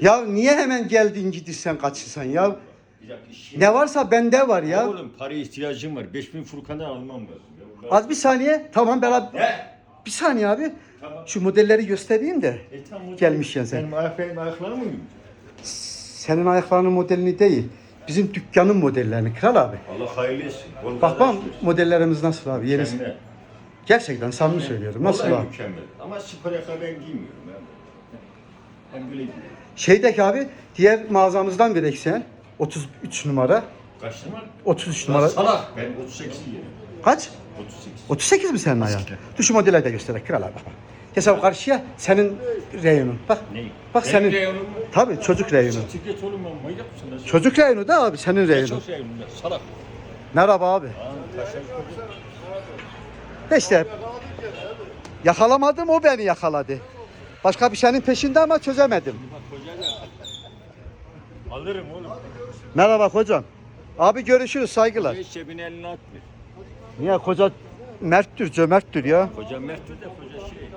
Ya niye hemen geldin gidirsen kaçırsan ya? Bir dakika, işim- Ne varsa bende var ya. Oğlum para ihtiyacım var. 5000 Furkan'dan almam lazım. Ya. Az bir saniye. Tamam beraber. Ne? Bir saniye abi. Tamam. Şu modelleri göstereyim de. E, tamam, hocam. Gelmişken sen. Benim ayak, benim ayaklarım mı? Senin ayaklarının modelini değil. Bizim dükkanın modellerini kral abi. Allah hayırlı etsin. Bol Bak bak modellerimiz nasıl abi? Yeni. Kendine. Gerçekten samimi söylüyorum. Nasıl Vallahi abi? mükemmel. Ama spor ayakkabı ben giymiyorum. Ben, ben. Şeydeki abi diğer mağazamızdan verek sen. 33 numara. Kaç numara? 33 Numara. numara. Salak. Ben 38 giyerim. Kaç? 38. 38 mi senin ayağın? Dur şu modeli de gösterek kral abi. Bak. Hesap karşıya senin reyonun. Bak. Ne? Bak Benim senin. reyonum mu? Tabii çocuk reyonu. Siktir oğlum ben manyak mısın? lan sen? Çocuk reyonu da abi senin Ne reyonun. çok Salak. Merhaba abi. Taşak. De işte yakalamadım o beni yakaladı. Başka bir şeyin peşinde ama çözemedim. Alırım oğlum. Merhaba hocam. Abi görüşürüz saygılar. Hiç cebine elini atmıyor. Niye koca merttir cömerttir ya. Koca Mert de koca şey.